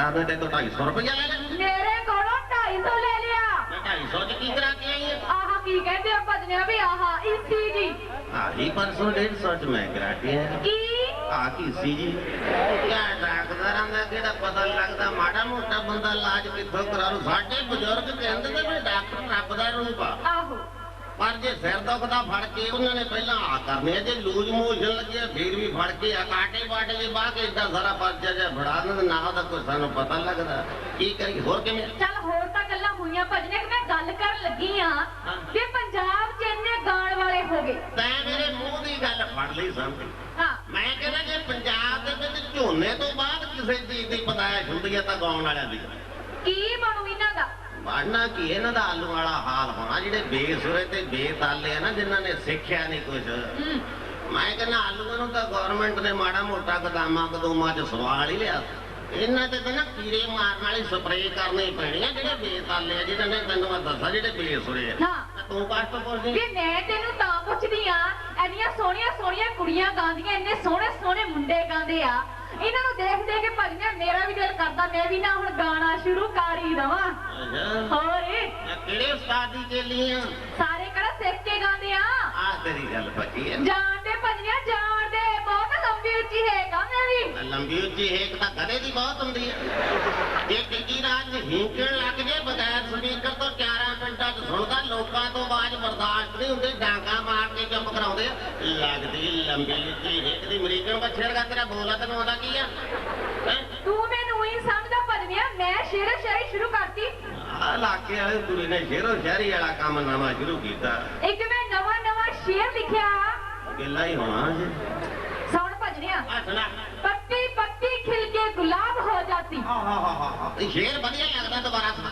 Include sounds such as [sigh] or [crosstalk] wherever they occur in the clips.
ਸਰਦਾਰ ਨੇ ਤੇ ਤੋਂ 250 ਰੁਪਇਆ ਲੈ ਲਿਆ ਮੇਰੇ ਕੋਲੋਂ 250 ਲੈ ਲਿਆ। ਮੈਂ 250 ਚ ਕੀ ਕਰਾ ਕੇ ਆਈ ਆ? ਆਹ ਕੀ ਕਹਿੰਦੇ ਆ ਭਜਨਿਆ ਵੀ ਆਹ ਇਸੀ ਜੀ। ਆਹੀ 500 150 ਚ ਮੈਂ ਕਰਾ ਕੇ ਆਇਆ। ਕੀ? ਆ ਕੀ ਸੀ ਜੀ? ਕਿਆ ਡਾਕਟਰਾਂ ਦਾ ਕਿਹੜਾ ਪਤਾ ਲੱਗਦਾ। ਮਾੜਾ ਮੋਟਾ ਬੰਦਾ ਇਲਾਜ ਕਿੱਥੋਂ ਕਰਾ ਲੂ ਸਾਡੇ ਬਜ਼ੁਰਗ ਕਹਿੰਦੇ ਨੇ ਵੀ ਡਾਕਟਰ ਰੱਬ ਦਾ ਰੂਪ ਆ। ਆਹੋ। ਪਰ ਜੇ ਸਿਰ ਦੁਖਦਾ ਫੜ ਕੇ ਉਹਨਾਂ ਨੇ ਪਹਿਲਾਂ ਆ ਕਰਨੇ ਜੇ ਲੂਜ ਮੋਸ਼ਨ ਲੱਗਿਆ ਫੇਰ ਵੀ ਫੜ ਕੇ ਆ ਕਾਟੇ ਬਾਟੇ ਜੇ ਬਾਹ ਕੇ ਏਦਾਂ ਸਾਰਾ ਪਰਚਾ ਜਿਹਾ ਫੜਾ ਦਿੰਦੇ ਨਾ ਉਹਦਾ ਕੋਈ ਸਾਨੂੰ ਪਤਾ ਲੱਗਦਾ। ਕੀ ਕਰੀ ਹੋਰ ਕਿਵੇਂ? ਚੱਲ ਹੋਰ ਤਾਂ ਗੱਲਾਂ ਹੋਈਆਂ ਭਜਨੇ ਕਿ ਮੈਂ ਗੱਲ ਕਰਨ ਲੱਗੀ ਆ ਵੀ ਪੰਜਾਬ 'ਚ ਇੰਨੇ ਗਾਣ ਵਾਲੇ ਹੋ ਗਏ। ਤੈਂ ਮੇਰੇ ਮੂੰਹ ਦੀ ਗੱਲ ਫੜ ਲਈ ਸਮਝ ਹਾਂ। ਮੈਂ ਕਹਿੰਦਾ ਜੇ ਪੰਜਾਬ ਦੇ ਵਿੱਚ ਝੋਨੇ ਤੋਂ ਬਾਅਦ ਕਿਸੇ ਚੀਜ਼ ਦੀ ਪਤਾਇਸ਼ ਹੁੰਦੀ ਹੈ ਤਾਂ ਗਾਉਣ ਵਾਲਿਆਂ ਦੀ। ਕੀ ਬਣੂ ਬਾਣਾ ਕੀ ਇਹਨਾਂ ਦਾ ਆਲੂ ਵਾਲਾ ਹਾਲ ਹੋਣਾ ਜਿਹੜੇ ਬੇਸੁਰੇ ਤੇ ਬੇਤਾਲੇ ਆ ਨਾ ਜਿਨ੍ਹਾਂ ਨੇ ਸਿੱਖਿਆ ਨਹੀਂ ਕੁਝ ਮੈਂ ਕਹਿੰਦਾ ਆਲੂਆਂ ਨੂੰ ਤਾਂ ਗਵਰਨਮੈਂਟ ਨੇ ਮਾੜਾ ਮੋਟਾ ਗਦਾਮਾਂ ਕਦੂਮਾਂ ਚ ਸਵਾਲ ਹੀ ਲਿਆ। ਇਹਨਾਂ ਤੇ ਤਾਂ ਨਾ ਕੀੜੇ ਮਾਰਨ ਵਾਲੀ ਸਪਰੇਅ ਕਰਨੀ ਪੈਣੀ ਆ ਜਿਹੜੇ ਬੇਤਾਲੇ ਆ ਜਿਹਨਾਂ ਨੇ ਤੈਨੂੰ ਮੈਂ ਦੱਸਾਂ ਜਿਹੜੇ ਬੇਸੁਰੇ ਆ। ਤਾਂ ਕਾਸ਼ ਤੋਂ ਪੁੱਛਦੀ ਵੀ ਮੈਂ ਤੈਨੂੰ ਤਾਂ ਪੁੱਛਦੀ ਆ ਇੰਨੀਆਂ ਸੋਹਣੀਆਂ ਸੋਹਣੀਆਂ ਕੁੜੀਆਂ ਗਾਉਂਦੀਆਂ ਇੰਨੇ ਸੋਹਣੇ ਸੋਹਣੇ ਮੁੰਡੇ ਗਾਉਂਦੇ ਆ ਇਹਨਾਂ ਨੂੰ ਦੇਖ ਦੇਖ ਕੇ ਭਜਨੇ ਮੇਰਾ ਵੀ ਦਿਲ ਕਰਦਾ ਮੈਂ ਵੀ ਨਾ ਹੁਣ ਗਾਣਾ ਸ਼ੁਰੂ ਕਰ ਹੀ ਦਵਾਂ। ਅੱਛਾ। ਹੋਰ ਇਹ? ਕਿਹੜੇ ਉਸਤਾਦ ਦੀ ਚੇਲੀ ਆ? ਸਾਰੇ ਕਿਹੜਾ ਸਿੱਖ ਕੇ ਗਾਉਂਦੇ ਆ? ਆ ਤੇਰੀ ਗੱਲ ਪੱਕੀ ਹੈ ਜਾਣਦੇ ਭਜਨੇ ਜਾਣਦੇ ਬਹੁਤ ਲੰਬੀ ਉੱਚੀ ਹੈ ਗਾਉਂਦੇ ਵੀ। ਲੰਬੀ ਉੱਚੀ ਹੇਕ ਤਾਂ ਕਦੇ ਦੀ ਬਹੁਤ ਹੁੰਦੀ ਹੈ ਇਹ ਕਿੱਕੀ ਰਾਤ ਹੀਕਣ ਲੱਗ ਜੇ ਲੋਕਾਂ ਤੋਂ ਆਵਾਜ਼ ਬਰਦਾਸ਼ਤ ਨਹੀਂ ਹੁੰਦੀ ਡਾਂਗਾ ਮਾਰ ਕੇ ਚੁੱਪ ਕਰਾਉਂਦੇ ਆ। ਲੱਗਦੀ ਲੰਬੀ ਉੱਚੀ ਹੇਕ ਦੀ ਅਮਰੀਕਨ ਬੱਚੇ ਦਾ ਤੇਰਾ ਬੋਲਾ ਤੈਨੂੰ ਆਉਂਦਾ ਕੀ ਆ? ਹੈਂ? ਤੂੰ ਮੈਨੂੰ ਹੀ ਸਮਝਦਾ ਭਜਨਿਆ ਮੈਂ ਸ਼ੇਰ ਸ਼ਾਇਰੀ ਸ਼ੁਰੂ ਕਰਤੀ। ਆਹ ਇਲਾਕੇ ਵਾਲੇ ਕੁੜੀ ਨੇ ਸ਼ੇਰੋ ਸ਼ਾਇਰੀ ਵਾਲਾ ਕੰਮ ਨਵਾਂ ਸ਼ੁਰੂ ਕੀਤਾ। ਇੱਕ ਮੈਂ ਨਵਾਂ ਨਵਾਂ ਸ਼ੇਰ ਲਿਖਿਆ। ਗਿੱਲਾ ਹੀ ਹੋਣਾ ਜੀ। ਸੌਣ ਭਜਨਿਆ ਆ ਸੁਣਾ। ਪੱਤੀ ਪੱਤੀ ਖਿਲ ਕੇ ਗੁਲਾਬ ਹੋ ਜਾਤੀ। ਆਹਾਹਾਹਾ ਇਹ ਸ਼ੇਰ ਵਧੀਆ ਲੱਗਦਾ ਦੁਬਾਰਾ ਸੁਣਾ।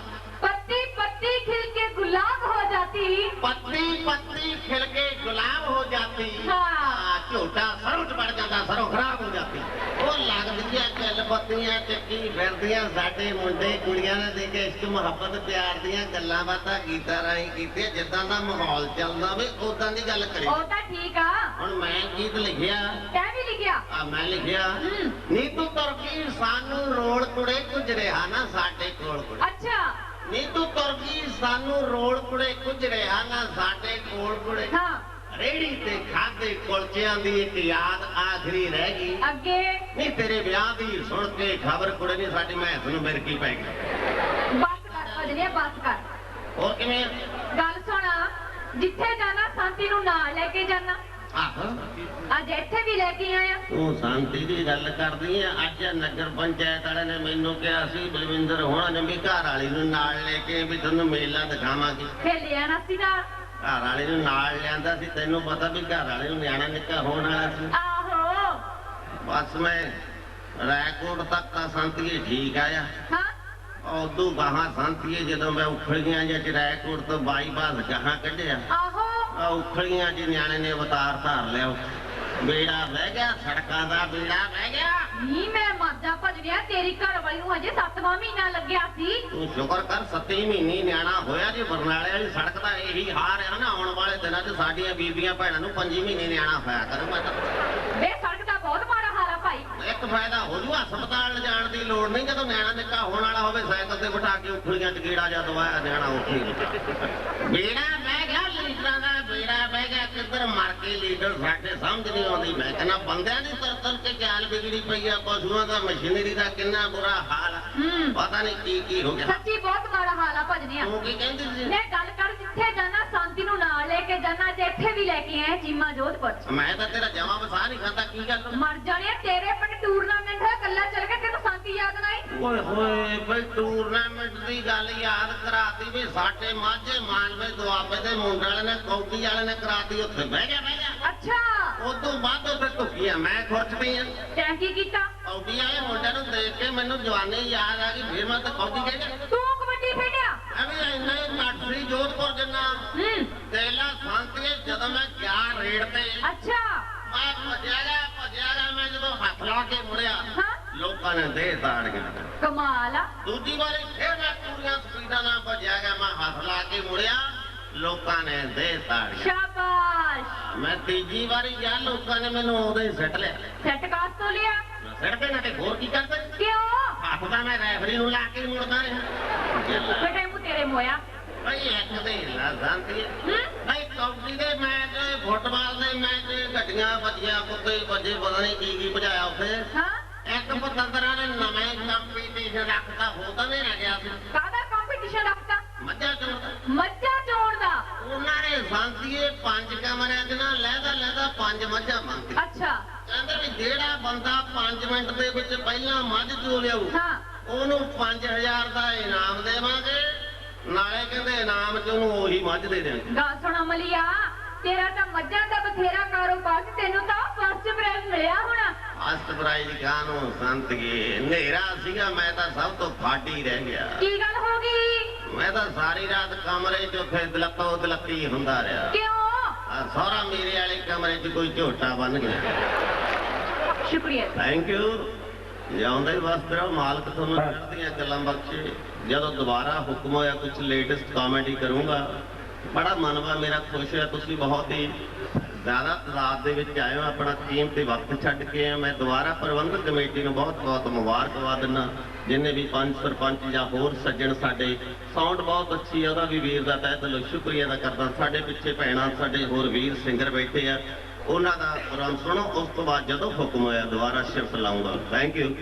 हो जाती ਪੱਤੀ ਪੱਤੀ ਖਿਲ ਕੇ ਗੁਲਾਬ ਹੋ ਜਾਂਦੀ ਹਾਂ। ਆ, ਝੋਟਾ ਸਰੋਂ ਚ ਵੜ ਜਾਂਦਾ ਸਰੋਂ ਖਰਾਬ ਹੋ ਜਾਂਦੀ ਉਹ ਲੱਗਦੀਆਂ ਚੱਲ ਪੱਤੀਆਂ ਚੱਕੀ ਫਿਰਦੀਆਂ ਸਾਡੇ ਮੁੰਡੇ ਕੁੜੀਆਂ ਨੇ ਦੇ ਕੇ ਇਸ਼ਕ ਮੁਹੱਬਤ ਪਿਆਰ ਦੀਆਂ ਗੱਲਾਂ ਬਾਤਾਂ ਗੀਤਾਂ ਰਾਹੀਂ ਕੀਤੀਆਂ ਜਿੱਦਾਂ ਦਾ ਮਾਹੌਲ ਚੱਲਦਾ ਵੇ ਉਦਾਂ ਦੀ ਗੱਲ ਕਰੀ ਉਹ ਤਾਂ ਠੀਕ ਆ ਹੁਣ ਮੈਂ ਗੀਤ ਲਿਖਿਆ ਤੈਂ ਵੀ ਲਿਖਿਆ ਆ ਮੈਂ ਲਿਖਿਆ ਹੂੰ। ਨੀ ਤੂੰ ਤੁਰਕੀ ਸਾਨੂੰ ਰੋਲ ਕੁੜੇ ਕੁਝ ਰਿਹਾ ਨਾ ਸਾਡੇ ਕੋਲ ਕੁੜੇ ਅੱਛਾ ਨੀ ਤੂੰ ਤੁਰਕੀ ਸਾਨੂੰ ਰੋਲ ਕੁੜੇ ਕੁਝ ਰਿਹਾ ਨਾ ਸਾਡੇ ਕੋਲ ਕੁੜੇ। ਹਾਂ। ਰੇੜੀ ਤੇ ਖਾਦੇ ਕੁਲਚਿਆਂ ਦੀ ਇੱਕ ਯਾਦ ਆਖਰੀ ਰਹਿ ਗਈ। ਅੱਗੇ? ਨਹੀਂ ਤੇਰੇ ਵਿਆਹ ਦੀ ਸੁਣ ਕੇ ਖਬਰ ਕੁੜੇ ਨਹੀਂ ਸਾਡੀ ਮੈਸ ਨੂੰ ਮਿਰਕੀ ਪੈ ਗਈ? ਬਸ ਕਰ ਭਜਨਿਆ ਬਸ ਕਰ। ਹੋਰ ਕਿਵੇਂ? ਗੱਲ ਸੁਣਾ ਜਿੱਥੇ ਜਾਣਾ ਸ਼ਾਂਤੀ ਨੂੰ ਨਾਲ ਲੈ ਕੇ ਜਾਣਾ। ਆਹੋ। ਅੱਜ ਇੱਥੇ ਵੀ ਲੈ ਕੇ ਆਇਆ। ਤੂੰ ਸ਼ਾਂਤੀ ਦੀ ਗੱਲ ਕਰਦੀ ਆ ਅੱਜ ਨਗਰ ਪੰਚਾਇਤ ਵਾਲੇ ਨੇ ਮੈਨੂੰ ਕਿਹਾ ਸੀ ਬਲਵਿੰਦਰ ਹੋਣਾ ਨੇ ਵੀ ਘਰ ਵਾਲੀ ਨੂੰ ਨਾਲ ਲੈ ਕੇ ਵੀ ਤੁਹਾਨੂੰ ਮੇਲਾ ਦਿਖਾਵਾਂਗੇ। ਫੇਰ ਲਿਆਣਾ ਸੀ ਨਾਲ ਘਰ ਵਾਲੇ ਨੂੰ ਨਾਲ ਲਿਆਂਦਾ ਸੀ। ਤੈਨੂੰ ਪਤਾ ਵੀ ਘਰ ਵਾਲੇ ਨੂੰ ਨਿਆਣਾ ਨਿੱਕਾ ਹੋਣ ਵਾਲਾ ਸੀ। ਆਹੋ। ਬਸ ਮੈਂ ਰੈਕੋਰਡ ਤੱਕ ਤਾਂ ਸੰਤੀਏ ਠੀਕ ਆਇਆ। ਹਾਂ। ਉਦੋਂ ਗਾਹਾਂ ਸੰਤੀਏ ਜਦੋਂ ਮੈਂ ਉਖੜੀਆਂ ਜਾਂ ਚ ਰੈਕੋਰਡ ਤੋਂ ਬਾਈਪਾਸ ਗਾਹਾਂ ਕੱਢਿਆ। ਆਹੋ। ਆ ਉਖੜੀਆਂ ਚ ਨਿਆਣੇ ਨੇ ਅਵਤਾਰ ਧਾਰ ਲਿਆ ਬੇੜਾ ਬਹਿ ਗਿਆ ਸੜਕਾਂ ਦਾ ਬੇੜਾ ਬਹਿ ਗਿਆ। ਨੀ ਮੈਂ ਮਰਦਾ ਭਜਨਿਆ ਤੇਰੀ ਘਰ ਵਾਲੀ ਨੂੰ ਹਜੇ 7ਵਾਂ ਮਹੀਨਾ ਲੱਗਿਆ ਸੀ। ਤੂੰ ਸ਼ੁਕਰ ਕਰ ਸੱਤੀ ਮਹੀਨੇ ਨਿਆਣਾ ਹੋਇਆ ਜੀ ਬਰਨਾਲੇ ਵਾਲੀ ਸੜਕ ਦਾ ਇਹੀ ਹਾਰ ਹੈ ਨਾ ਆਉਣ ਵਾਲੇ ਦਿਨਾਂ 'ਚ ਸਾਡੀਆਂ ਬੀਬੀਆਂ ਭੈਣਾਂ ਨੂੰ ਪੰਜੀ ਮਹੀਨੇ ਨਿਆਣਾ ਹੋਇਆ ਕਰੂ ਮੈਂ ਤਾਂ। ਵੇ ਸੜਕ ਦਾ ਬਹੁਤ ਮਾੜਾ ਹਾਲ ਆ ਭਾਈ। ਇੱਕ ਫਾਇਦਾ ਹੋ ਜੂ ਹਸਪਤਾਲ ਲਿਜਾਣ ਦੀ ਲੋੜ ਨਹੀਂ ਜਦੋਂ ਨਿਆਣਾ ਨਿੱਕਾ ਹੋਣ ਵਾਲਾ ਹੋਵੇ ਸਾਈਕਲ ਤੇ ਬਿਠਾ ਕੇ ਉਖਲੀਆਂ 'ਚ ਗੇੜਾ ਜਾਂ ਦਵਾਇਆ ਨਿਆਣਾ ਉੱਥੇ [laughs] ਬੇੜਾ ਕਿੱਧਰ ਮਰ ਕੇ ਲੀਡਰ ਸਾਡੇ ਸਮਝ ਨਹੀਂ ਆਉਂਦੀ। ਮੈਂ ਕਹਿੰਦਾ ਬੰਦਿਆਂ ਦੀ ਤਰਤਲ ਕੇ ਚਾਲ ਵਿਗੜੀ ਪਈ ਆ ਪਸ਼ੂਆਂ ਦਾ ਮਸ਼ੀਨਰੀ ਦਾ ਕਿੰਨਾ ਬੁਰਾ ਹਾਲ ਆ। ਹੂੰ। ਪਤਾ ਨਹੀਂ ਕੀ ਕੀ ਹੋ ਗਿਆ। ਸੱਚੀ ਬਹੁਤ ਮਾੜਾ ਹਾਲ ਆ ਭਜਨਿਆ ਤੂੰ ਕੀ ਕਹਿੰਦੀ ਸੀ? ਮੈਂ ਗੱਲ ਕਰ ਜਿੱਥੇ ਜਾਣਾ ਸ਼ਾਂਤੀ ਨੂੰ ਨਾਲ ਲੈ ਕੇ ਜਾਣਾ ਤੇ ਇੱਥੇ ਵੀ ਲੈ ਕੇ ਆਇਆ ਚੀਮਾ ਜੋਧਪੁਰ ਚ। ਮੈਂ ਤਾਂ ਤੇਰਾ ਜਮਾ ਵਸਾ ਨਹੀਂ ਖਾਂਦਾ ਕੀ ਗੱਲ? ਮਰ ਜਾਣੇ ਤੇਰੇ ਪਿੰਡ ਟੂਰਨਾਮੈਂਟ ਹੈ ਕੱਲਾ ਚੱਲ ਕੇ ਤੈਨੂੰ ਸ਼ਾਂਤੀ ਯਾਦ ਨਹੀਂ? ਓਏ ਹੋਏ। ਬਈ ਟੂਰਨਾਮੈਂਟ ਦੀ ਗੱਲ ਯਾਦ ਕਰਾਤੀ ਵੀ ਸਾਡੇ ਮਾਝੇ ਮਾਲਵੇ ਦੁਆਬੇ ਦੇ ਮੁੰਡੇ ਵਾਲੇ ਨੇ ਕੌਡੀ ਵਾਲੇ ਨੇ ਕਰਾਤੀ ਉੱਥੇ ਬਹਿ ਗਿਆ ਬਹਿ ਗਿਆ। ਅੱਛਾ। ਉਦੋਂ ਬਾਅਦ ਉੱਥੇ ਟੁੱਕੀਆਂ ਮੈਂ ਖੁਰਚ ਪਈ ਆ। ਤੈਂ ਕੀ ਕੀਤਾ? ਕੌਡੀ ਵਾਲੇ ਮੁੰਡੇ ਨੂੰ ਦੇਖ ਕੇ ਮੈਨੂੰ ਜਵਾਨੀ ਯਾਦ ਆ ਗਈ ਫਿਰ ਮੈਂ ਤਾਂ ਕੌਡੀ ਕਹਿ ਗਿਆ ਤੂੰ ਕਬੱਡੀ ਖੇਡਿਆ? ਅਬੇ ਇੰਨੇ ਕੱਟਰੀ ਜੋਧਪੁਰ ਜੰਨਾ। ਹੂੰ। ਤੇਲਾ ਸੰਤੀਏ ਜਦੋਂ ਮੈਂ ਗਿਆ ਰੇਡ ਤੇ। ਅੱਛਾ। ਮੈਂ ਭੱਜਿਆ ਗਿਆ ਭੱਜਿਆ ਗਿਆ ਮੈਂ ਜਦੋਂ ਹੱਥ ਲਾ ਕੇ ਮੁੜਿਆ ਹਾਂ ਲੋਕਾਂ ਨੇ ਦੇਹ ਤਾੜ ਗਿਆ। ਕਮਾਲ ਆ। ਦੂਜੀ ਵਾਰੀ ਫੇਰ ਮੈਂ ਪੂਰੀਆਂ ਸਪੀਡਾਂ ਨਾਲ ਭੱਜਿਆ ਗਿਆ ਮੈਂ ਹੱਥ ਲਾ ਕੇ ਮੁੜਿਆ ਲੋਕਾਂ ਨੇ ਦੇਹ ਤਾੜ ਗਿਆ। ਸ਼ਾਬਾਸ਼। ਮੈਂ ਤੀਜੀ ਵਾਰੀ ਗਿਆ ਲੋਕਾਂ ਨੇ ਮੈਨੂੰ ਉਦੋਂ ਹੀ ਸਿੱਟ ਲਿਆ। ਸੈੱਟ ਕਾਸ ਤੋਂ ਲਿਆ ਸਿੱਟਦੇ ਨਾ ਤੇ ਹੋਰ ਕੀ ਕਰਦੇ ਕਿਉਂ? ਆਪ ਤਾਂ ਮੈਂ ਰੈਫਰੀ ਨੂੰ ਲਾ ਕੇ ਹੀ ਮੁੜਦਾ ਰਿਹਾ। ਬੇਟੇ ਮੂੰ ਤੇਰੇ ਮੋਇਆ। ਭਾਈ ਇੱਕ ਦੇ ਲਾ ਜਾਂਦੀ ਹੈ ਹੂੰ? ਭਾਈ ਕਬੱਡੀ ਦੇ ਮੈਚ ਫੁੱਟਬਾਲ ਦੇ ਮੈਚ ਗੱਡੀਆਂ ਵੱਜੀਆਂ ਕੁੱਤੇ ਵੱਜੇ ਪਤਾ ਨਹੀਂ ਕੀ ਕੀ ਭਜਾਇਆ ਉੱਥੇ। ਹਾਂ। ਇੱਕ ਪਤੰਦਰਾਂ ਨੇ ਨਵੇਂ ਕੰਪੀਟੀਸ਼ਨ ਰੱਖਤਾ ਹੋ ਤਾਂ ਨਹੀਂ ਗਿਆ ਸੀ। ਕਾਹਦਾ ਕੰਪੀਟੀਸ਼ਨ ਰੱਖਤਾ ਮੱਝਾਂ ਚੋਣ ਮੱਝਾਂ ਚੋਣ ਦਾ? ਉਹਨਾਂ ਨੇ ਸੰਤੀਏ ਪੰਜ ਕਮਰਿਆਂ ਦੇ ਨਾਲ ਲਹਿਦਾ ਲਹਿਦਾ ਪੰਜ ਮੱਝਾਂ ਮੰਗੀ ਅੱਛਾ। ਕਹਿੰਦੇ ਵੀ ਜਿਹੜਾ ਬੰਦਾ 5 ਮਿੰਟ ਦੇ ਵਿੱਚ ਪਹਿਲਾਂ ਮੱਝ ਚੋ ਲਿਆਊ ਹਾਂ। ਉਹਨੂੰ 5000 ਦਾ ਇਨਾਮ ਦੇਵਾਂਗੇ ਨਾਲੇ ਕਹਿੰਦੇ ਇਨਾਮ ਚ ਉਹਨੂੰ ਉਹੀ ਮੱਝ ਦੇ ਦੇਣਗੇ। ਗੱਲ ਸੁਣ ਅਮਲੀਆ ਤੇਰਾ ਤਾਂ ਮੱਝਾਂ ਦਾ ਬਥੇਰਾ ਕਾਰੋਬਾਰ ਸੀ ਤੈਨੂੰ ਪ੍ਰਾਈਜ਼ ਕਾਨੂੰ ਸੰਤਗੀ ਹਨੇਰਾ ਸੀਗਾ ਮੈਂ ਤਾਂ ਸਭ ਤੋਂ ਫਾਟੀ ਰਹਿ ਗਿਆ। ਕੀ ਗੱਲ ਹੋ ਗਈ? ਮੈਂ ਤਾਂ ਸਾਰੀ ਰਾਤ ਕਮਰੇ 'ਚ ਉੱਥੇ ਦਲੱਤੋ ਦਲੱਤੀ ਹੁੰਦਾ ਰਿਹਾ। ਕਿਉਂ? ਆ ਸਹੁਰਾ ਮੇਰੇ ਵਾਲੇ ਕਮਰੇ 'ਚ ਕੋਈ ਝੋਟਾ ਬਣ ਗਿਆ। ਸ਼ੁਕਰੀਆ। ਥੈਂਕ ਯੂ ਜਿਉਂਦੇ ਵਸਤ ਰਹੋ ਮਾਲਕ ਤੁਹਾਨੂੰ ਚੜ੍ਹਦੀਆਂ ਗੱਲਾਂ ਬਖਸ਼ੇ। ਜਦੋਂ ਦੁਬਾਰਾ ਹੁਕਮ ਹੋਇਆ ਕੁਝ ਲੇਟੈਸਟ ਕਾਮੇਡੀ ਕਰੂੰਗਾ। ਬੜਾ ਮਨਵਾ ਮੇਰਾ ਖੁਸ਼ ਹੈ ਤੁਸੀਂ ਬਹੁਤ ਹੀ ਜ਼ਿਆਦਾ ਤਾਦਾਦ ਦੇ ਵਿੱਚ ਆਏ ਹੋ ਆਪਣਾ ਕੀਮਤੀ ਵਕਤ ਛੱਡ ਕੇ ਆ ਮੈਂ ਦੁਬਾਰਾ ਪ੍ਰਬੰਧਕ ਕਮੇਟੀ ਨੂੰ ਬਹੁਤ ਬਹੁਤ ਮੁਬਾਰਕਬਾਦ ਦਿੰਦਾ। ਜਿੰਨੇ ਵੀ ਪੰਜ ਸਰਪੰਚ ਜਾਂ ਹੋਰ ਸੱਜਣ ਸਾਡੇ ਸਾਊਂਡ ਬਹੁਤ ਅੱਛੀ ਹੈ ਉਹਦਾ ਵੀ ਵੀਰ ਦਾ ਤਹਿ ਦਿਲੋਂ ਸ਼ੁਕਰੀਆ ਅਦਾ ਕਰਦਾ। ਸਾਡੇ ਪਿੱਛੇ ਭੈਣਾਂ, ਸਾਡੇ ਹੋਰ ਵੀਰ ਸਿੰਗਰ ਬੈਠੇ ਆ। ਉਹਨਾਂ ਦਾ ਪ੍ਰੋਗਰਾਮ ਸੁਣੋ, ਉਸ ਤੋਂ ਬਾਅਦ ਜਦੋਂ ਹੁਕਮ ਹੋਇਆ, ਦੁਬਾਰਾ ਸ਼ਿਫਟ ਲਾਉਂਗਾ। Thank you